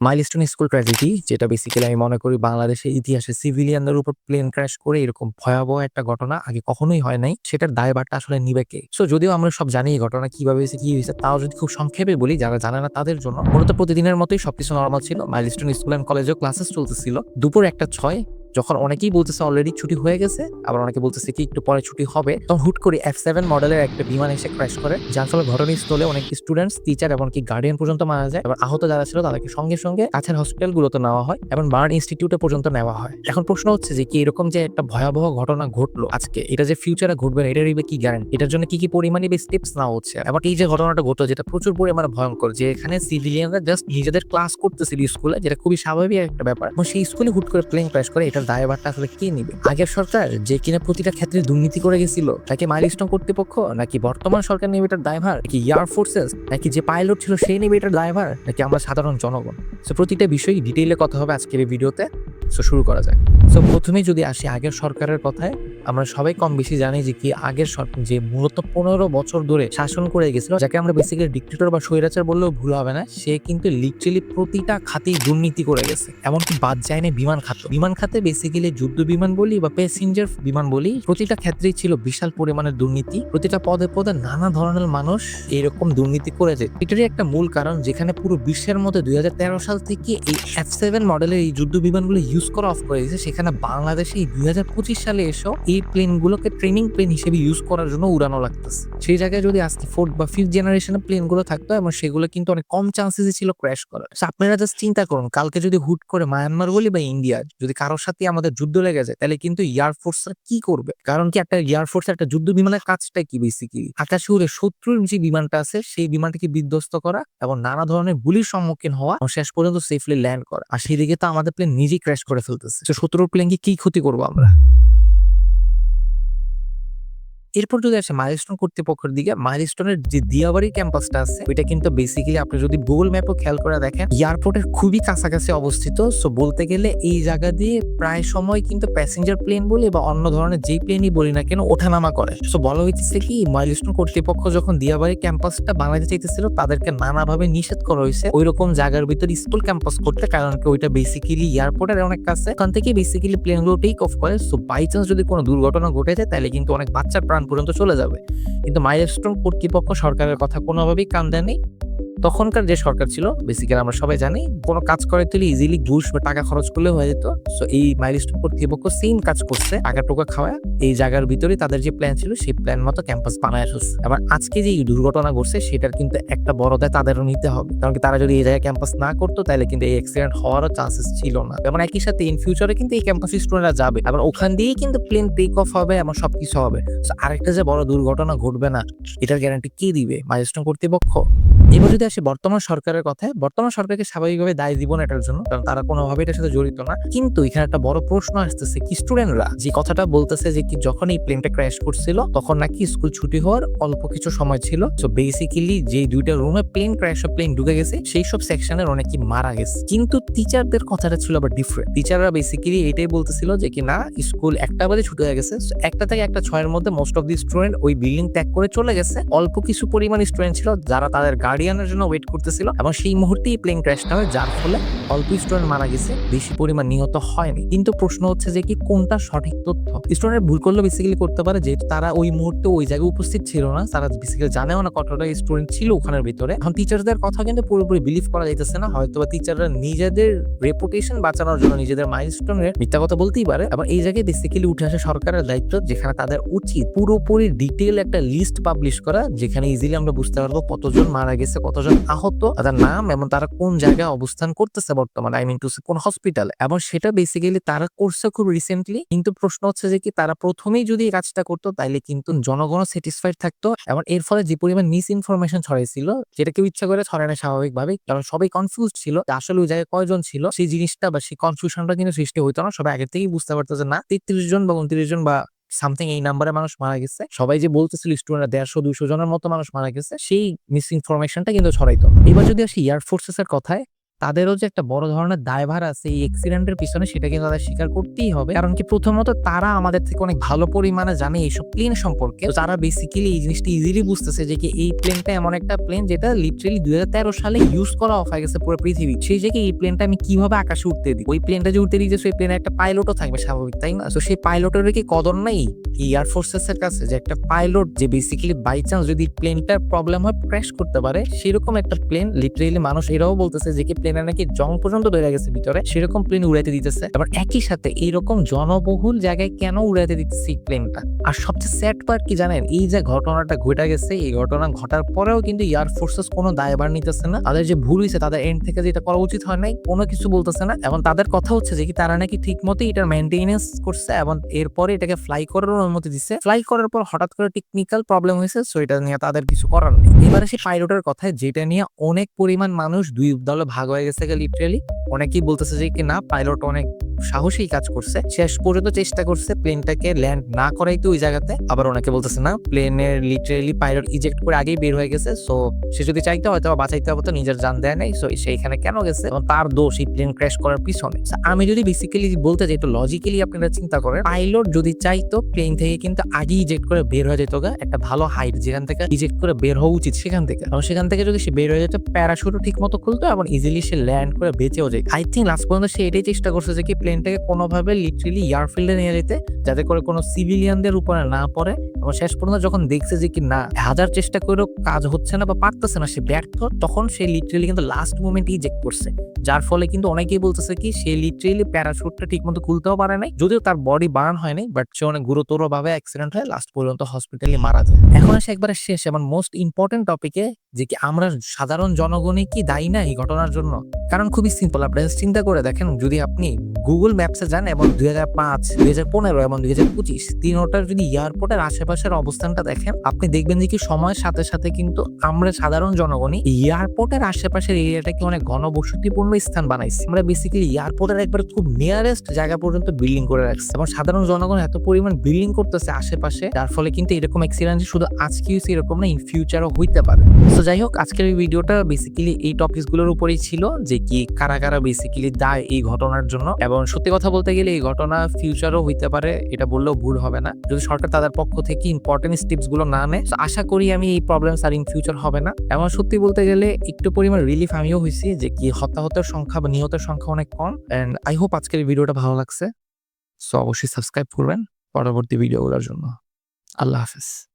Milestone school tragedy যেটা basically আমি মনে করি বাংলাদেশের ইতিহাসে সিভিলিয়ানদের উপর প্লেন ক্র্যাশ করে এরকম ভয়াবহ একটা ঘটনা আগে কখনোই হয় নাই। সেটার দায়ভারটা আসলে নিবে কে? সো যদিও আমরা সব জানি এই ঘটনা কীভাবে হয়েছে, কি হয়েছে, তাও যদি খুব সংক্ষেপে বলি, যারা জানে না তাদের জন্য, মূলত প্রতিদিনের মতোই সবকিছু নর্মাল ছিল। মাইলস্টোন স্কুল অ্যান্ড কলেজেও ক্লাসেস চলতেছিল। দুপুর একটা ছয় যখন অনেকেই বলতেছে অলরেডি ছুটি হয়ে গেছে, আবার অনেকে বলতেছে কি একটু পরে ছুটি হবে, তখন হুট করে এফ সেভেন মডেলের একটা বিমান এসে ক্র্যাশ করে, যার ফলে ঘটনাস্থলে অনেক স্টুডেন্টস টিচার এবং কি গার্ডিয়ান পর্যন্ত মারা যায়। এবং আহত যারা ছিল তাদেরকে সঙ্গে সঙ্গে কাছের হসপিটালগুলোতে নেওয়া হয় এবং বার্ন ইনস্টিটিউটে পর্যন্ত নেওয়া হয়। এখন প্রশ্ন হচ্ছে যে কি এরকম যে একটা ভয়াবহ ঘটনা ঘটলো আজকে, এটা যে ফিউচারে ঘটবে না এটার কি গ্যারান্টি এটার জন্য কি কি পরিমাণে বেশ স্টেপস নেওয়া হচ্ছে? এবং এই যে ঘটনাটা ঘটলো যেটা প্রচুর পরিমাণে ভয়ঙ্কর, যে এখানে সিভিলিয়ানরা জাস্ট নিজেদের ক্লাস করতেছিল স্কুলে যেটা খুবই স্বাভাবিক একটা ব্যাপার। এবং সেই স্কুলে হুট করে প্লেন ক্র্যাশ করে এটার দায়ভারটা আসলে কে নিবে? আগের সরকার যে কিনা প্রতিটা ক্ষেত্রে দুর্নীতি করে গেছিল, তাকে মাইলস্টোন কর্তৃপক্ষ নাকি বর্তমান সরকার নেবে এটার দায়ভার, নাকি এয়ারফোর্সেস নাকি যে পাইলট ছিল সেই নেবে এটার দায়ভার, নাকি আমরা সাধারণ জনগণ? সো প্রতিটা বিষয় ডিটেইলে কথা হবে আজকের এই ভিডিওতে সো শুরু করা যাক। সো প্রথমেই যদি আসি আগের সরকারের কথায় আমরা সবাই কম বেশি জানি যে কি আগের যে মূলত পনেরো বছর ধরে শাসন করে গেছিল, যাকে আমরা বেসিক্যালি ডিক্টেটর বা স্বৈরাচার বললেও ভুল হবে না, সে কিন্তু লিটারেলি প্রতিটা খাতেই দুর্নীতি করে গেছে। এমনকি বাদ যায় না বিমান খাত। বিমান খাতে বেসিক্যালি যুদ্ধ বিমান বলি বা প্যাসেঞ্জার বিমান বলি, প্রতিটা ক্ষেত্রেই ছিল বিশাল পরিমাণের দুর্নীতি। প্রতিটা পদে পদে নানা ধরনের মানুষ এরকম দুর্নীতি করে যায়। এটারই একটা মূল কারণ যেখানে পুরো বিশ্বের মধ্যে দুই হাজার তেরো সাল থেকে এই এফ সেভেন মডেলের এই যুদ্ধ বিমানগুলো ইউজ করা অফ করে দিয়েছে। সেখানে বাংলাদেশে এই দুই হাজার পঁচিশ সালে এসেও এই প্লেনগুলোকে ট্রেনিং প্লেন হিসেবে ইউজ করার জন্য উড়ানো লাগতেছে। সেই জায়গায় যদি আজকে ফোর্থ বা ফিফথ জেনারেশনের প্লেনগুলো থাকতো, এবং সেগুলো কিন্তু অনেক কম চান্সেসই ছিল ক্র্যাশ করার। আপনারা জাস্ট চিন্তা করুন, কালকে যদি হুট করে মায়ানমার বলি বা ইন্ডিয়া যদি কারোর সাথে আমাদের যুদ্ধ লেগে যায়, তাহলে কিন্তু এয়ার ফোর্সরা কি করবে? কারণ কি একটা এয়ার ফোর্স একটা যুদ্ধ বিমানের কাজটা কি বেসিক্যালি আকাশে উড়ে শত্রুর যে বিমানটা আছে, সেই বিমানটাকে বিধ্বস্ত করা এবং নানা ধরনের গুলির সম্মুখীন হওয়া শেষ পর্যন্ত সেফলি ল্যান্ড করা। আর সেদিকে তো আমাদের প্লেন নিজেই ক্র্যাশ করে ফেলতেছে। শত্রুর প্লেনকে কি ক্ষতি করব আমরা? এরপর যদি আসে মাইলস্টোন কর্তৃপক্ষের দিকে মাইলস্টোনের যে দিয়াবাড়ি ক্যাম্পাসটা আছে, ওইটা কিন্তু বেসিক্যালি আপনি যদি গুগল ম্যাপও খেয়াল করে দেখেন এয়ারপোর্টের খুবই কাছাকাছি অবস্থিত। সো বলতে গেলে এই জায়গা দিয়ে প্রায় সময় কিন্তু প্যাসেঞ্জার প্লেন বলি বা অন্য ধরনের যেই প্লেনই বলি না কেন ওঠানামা করে। সো বলা হইতেছে কি মাইলস্টোন কর্তৃপক্ষ যখন দিয়াবাড়ি ক্যাম্পাসটা বানাতে চাইতেছিল, তাদেরকে নানাভাবে নিষেধ করা হয়েছে ওই রকম জায়গার ভিতরে স্কুল ক্যাম্পাস করতে, কারণ কি ওইটা বেসিক্যালি এয়ারপোর্টের অনেক কাছে। ওখান থেকে বেসিক্যালি প্লেনগুলো টেক অফ করে। সো বাই চান্স যদি কোনো দুর্ঘটনা ঘটে যায়, তাহলে কিন্তু অনেক বাচ্চার প্রাণ পর্যন্ত চলে যাবে। কিন্তু মাইলস্টোন কর্তৃপক্ষ সরকারের কথা কোনোভাবেই কান দেয়নি। তখনকার যে সরকার ছিল বেসিক্যালি আমরা সবাই জানি, কোনো কাজ করে তুলে ইজিলি ঘুষ বা টাকা খরচ করলে হয়ে যেত। সো এই মাইলস্টোন কর্তৃপক্ষ সেম কাজ করছে টাকা টোকা খাওয়া, এই জায়গার ভিতরে তাদের যে প্ল্যান ছিল, সেই প্ল্যান মতো ক্যাম্পাস বানায় আসছে আবার আজকে যে দুর্ঘটনা ঘটছে, সেটার কিন্তু একটা বড় দায় তাদেরও নিতে হবে। কারণ তারা যদি এই জায়গায় ক্যাম্পাস না করতো, তাহলে কিন্তু এই অ্যাক্সিডেন্ট হওয়ারও চান্সেস ছিল না। এবং একই সাথে ইন ফিউচারে কিন্তু এই ক্যাম্পাস স্টুডেন্টরা যাবে। আবার ওখান দিয়েই কিন্তু প্লেন টেক অফ হবে এবং সবকিছু হবে। আরেকটা যে বড় দুর্ঘটনা ঘটবে না, এটার গ্যারান্টি কে দিবে? মাইলস্টোন কর্তৃপক্ষ? এবার যদি আসে বর্তমান সরকারের কথায়, বর্তমান সরকারকে স্বাভাবিকভাবে দায় দিব না এটার জন্য, কারণ তারা কোনোভাবে এটার সাথে জড়িত না। কিন্তু এখানে একটা বড় প্রশ্ন আসতেছে কি স্টুডেন্টরা যে কথাটা বলতেছে যে কি যখন এই প্লেনটা ক্র্যাশ করছিল, তখন নাকি স্কুল ছুটি হওয়ার অল্প কিছু সময় ছিল। তো বেসিক্যালি যে দুইটা রুমে প্লেন ক্র্যাশ প্লেন ঢুকে গেছে, সেই সব সেকশনের অনেকে মারা গেছে। কিন্তু টিচারদের কথাটা ছিল আবার ডিফারেন্ট টিচাররা বেসিক্যালি এটাই বলতেছিল যে কি না স্কুল একটা বাজে ছুটি হয়ে গেছে, একটা থেকে একটা ছয়ের মধ্যে মোস্ট অফ দি স্টুডেন্ট ওই বিল্ডিং ত্যাগ করে চলে গেছে। অল্প কিছু পরিমাণ স্টুডেন্ট ছিল যারা তাদের গার্ডিয়ানের জন্য ওয়েট করতেছিল এবং সেই মুহূর্তেই প্লেন ক্র্যাশটা হয়, যার ফলে অল্প স্টুডেন্ট মারা গেছে, বেশি পরিমাণ নিহত হয়নি। কিন্তু প্রশ্ন হচ্ছে যে কি কোনটা সঠিক তথ্য? স্টুডেন্ট ভুল করলে বেসিক্যালি করতে পারে যেহেতু তারা ওই মুহূর্তে ওই জায়গায় উপস্থিত ছিল না, তারা বেসিক্যালি জানেও না কতটা স্টুডেন্ট ছিল ওখানের ভিতরে। এখন টিচারদের কথা কিন্তু পুরোপুরি বিলিভ করা যাইতেছে না হয়তো বা টিচাররা নিজেদের রেপুটেশন বাঁচানোর জন্য নিজেদের মাইলস্টোনের মিথ্যা কথা বলতেই পারে এবং এই জায়গায় বেসিক্যালি উঠে আসে সরকারের দায়িত্ব যেখানে তাদের উচিত পুরোপুরি ডিটেল একটা লিস্ট পাবলিশ করা, যেখানে ইজিলি আমরা বুঝতে পারব কতজন মারা গেছে কতজন আহত, তাদের নাম এবং তারা কোন জায়গায় অবস্থান করতেছে বর্তমানে আই মিন টু কোন হসপিটালে এবং সেটা বেসিক্যালি তারা করছে খুব রিসেন্টলি কিন্তু প্রশ্ন হচ্ছে যে কি তারা প্রথমেই যদি এই কাজটা করতো, তাইলে কিন্তু জনগণ স্যাটিসফাইড থাকতো এবং এর ফলে যে পরিমাণ মিস ইনফরমেশন ছড়াইছিল, যেটা কেউ ইচ্ছা করে ছড়ায় না স্বাভাবিকভাবে কারণ সবাই কনফিউজ ছিল আসলে ওই জায়গায় কয়জন ছিল, সেই জিনিসটা বা সেই কনফিউশনটা কিন্তু সৃষ্টি হইতো না, সবাই আগে থেকেই বুঝতে পারতো যে না, তেত্রিশ জন বা উনত্রিশ জন বা সামথিং এই নাম্বারে মানুষ মারা গেছে। সবাই যে বলতেছিল স্টুডেন্টরা দেড়শো দুশো জনের মতো মানুষ মারা গেছে, সেই মিস ইনফরমেশনটা কিন্তু ছড়াইতো। এবার যদি আসি এয়ারফোর্সেস এর কথায় তাদেরও যে একটা বড় ধরনের দায়ভার আছে এই অ্যাক্সিডেন্টের পিছনে, সেটা কিন্তু তাদের স্বীকার করতেই হবে। কারণ কি প্রথমত তারা আমাদের থেকে অনেক ভালো পরিমাণে জানে এইসব প্লেন সম্পর্কে। তারা বেসিক্যালি এই জিনিসটা ইজিলি বুঝতেছে যে কি এই প্লেনটা এমন একটা প্লেন যেটা লিটারেলি দুই সালে ইউজ করা অফ হয়ে গেছে পুরো পৃথিবী। সেই জায়গায় এই প্লেনটা আমি কীভাবে আকাশে উঠতে দিই ওই প্লেনটা যে উঠতে দিয়েছে, সেই প্লেনে একটা পাইলটও থাকবে স্বাভাবিক, তাই না? তো সেই পাইলটের কি কদর নাই? এয়ার ফোর্সেস এর কাছে যে একটা পাইলট যে বেসিক্যালি বাই চান্স যদি প্লেনটার প্রবলেম হয় ক্র্যাশ করতে পারে, সেরকম একটা প্লেন লিটারেলি মানুষ এরাও বলতেছে যে কি প্লেনের নাকি জং পর্যন্ত বেড়ে গেছে ভিতরে। সেরকম প্লেন উড়াইতে দিতেছে। আবার একই সাথে এইরকম জনবহুল জায়গায় কেন উড়াইতে দিতেছে প্লেনটা আর সবচেয়ে স্যাড পার্ট কি জানেন? এই যে ঘটনাটা ঘটে গেছে, এই ঘটনা ঘটার পরেও কিন্তু এয়ার ফোর্সেস কোনো দায়ভার নিতেছে না। তাদের যে ভুল হয়েছে, তাদের এন্ড থেকে যেটা করা উচিত হয় নাই, কোনো কিছু বলতেছে না। এবং তাদের কথা হচ্ছে যে কি তারা নাকি ঠিক মতো এটার মেনটেনেন্স করছে এবং এরপরে এটাকে ফ্লাই করার অনুমতি দিচ্ছে ফ্লাই করার পর হঠাৎ করে টেকনিক্যাল প্রবলেম হয়েছে সো এটা নিয়ে তাদের কিছু করার নেই। এবারে সেই পাইলটের কথায় যেটা নিয়ে অনেক পরিমাণ মানুষ দুই দলে ভাগ হয়ে গেছে লিটারেলি অনেকেই বলতেছে যে কি না পাইলট অনেক সাহসী কাজ করছে। শেষ পর্যন্ত চেষ্টা করছে প্লেনটাকে ল্যান্ড না করাইতে ওই জায়গাতে। আবার অনেকে বলতেছে না প্লেনের লিটারেলি পাইলট ইজেক্ট করে আগেই বের হয়ে গেছে। সো সে যদি চাইতে হয়তো বাঁচাইতে হবে তো নিজের জান দেয় নাই। সো সেইখানে কেন গেছে? এবং তার দোষ এই প্লেন ক্র্যাশ করার পিছনে। আমি যদি বেসিক্যালি বলতে চাই, একটু লজিক্যালি আপনারা চিন্তা করেন। পাইলট যদি চাইতো প্লেন থেকে কিন্তু আগেই ইজেক্ট করে বের হয়ে যেত গা। একটা ভালো হাইট যেখান থেকে ইজেক্ট করে বের হওয়া উচিত সেখান থেকে। এবং সেখান থেকে যদি সে বের হয়ে যেত প্যারাশুটও ঠিক মতো খুলতো এবং ইজিলি সে ল্যান্ড করে বেঁচেও আই থিঙ্ক লাস্ট পর্যন্ত সে এটাই চেষ্টা করছে যে কি প্লেনটাকে কোনোভাবে লিটারেলি এয়ারফিল্ডে নিয়ে যেতে, যাতে করে কোনো সিভিলিয়ানদের উপরে না পড়ে এবং শেষ পর্যন্ত যখন দেখছে যে কি না, হাজার চেষ্টা করেও কাজ হচ্ছে না বা পারতেছে না, সে ব্যর্থ, তখন সে লিটারেলি কিন্তু লাস্ট মোমেন্ট ইজেক্ট করছে। যার ফলে কিন্তু অনেকেই বলতেছে কি, সে লিটারেলি প্যারাশুটটা ঠিক মতো খুলতেও পারে নাই, যদিও তার বডি বার্ন হয়নি বাট সে অনেক গুরুতর ভাবে অ্যাক্সিডেন্ট হয়ে লাস্ট পর্যন্ত হসপিটালে মারা যায়। এখন আসে একবারে শেষ এবং মোস্ট ইম্পর্টেন্ট টপিকে যে কি আমরা সাধারণ জনগণই কি দায়ী না এই ঘটনার জন্য? কারণ খুবই সিম্পল আপনি just চিন্তা করে দেখেন, যদি আপনি গুগল ম্যাপসে যান এবং দুই হাজার পাঁচ, দুই হাজার পনেরো এবং দুই হাজার পঁচিশ তিনোটার যদি এয়ারপোর্টের আশেপাশের অবস্থানটা দেখেন, আপনি দেখবেন যে কি সময়ের সাথে সাথে কিন্তু আমরা সাধারণ জনগণই এয়ারপোর্টের আশেপাশের এরিয়াটাকে অনেক ঘনবসতিপূর্ণ স্থান বানাইছি। আমরা বেসিক্যালি এয়ারপোর্টের একবার খুব নিয়ারেস্ট জায়গা পর্যন্ত বিল্ডিং করে রাখছি এবং সাধারণ জনগণ এত পরিমাণ বিল্ডিং করতেছে আশেপাশে, যার ফলে কিন্তু এরকম অ্যাক্সিডেন্ট শুধু আজকে হয়েছে এরকম না ইন ফিউচারও হইতে পারে। তো যাই হোক, আজকের এই ভিডিওটা বেসিক্যালি এই টপিকসগুলোর উপরেই ছিল, যে কি কারা কারা বেসিক্যালি দায় এই ঘটনার জন্য। এবং সত্যি কথা বলতে গেলে এই ঘটনা ফিউচারও হইতে পারে, এটা বললেও ভুল হবে না। যদি সরকার তাদের পক্ষ থেকে ইম্পর্টেন্ট স্টেপসগুলো না নেয় আশা করি আমি এই প্রবলেম আর ইন ফিউচার হবে না। এবং সত্যি বলতে গেলে একটু পরিমাণ রিলিফ আমিও হয়েছি যে কি হতাহতের সংখ্যা বা নিহতের সংখ্যা অনেক কম। এন্ড আই হোপ আজকের ভিডিওটা ভালো লাগছে। সো অবশ্যই সাবস্ক্রাইব করবেন পরবর্তী ভিডিওগুলোর জন্য। আল্লাহ হাফেজ।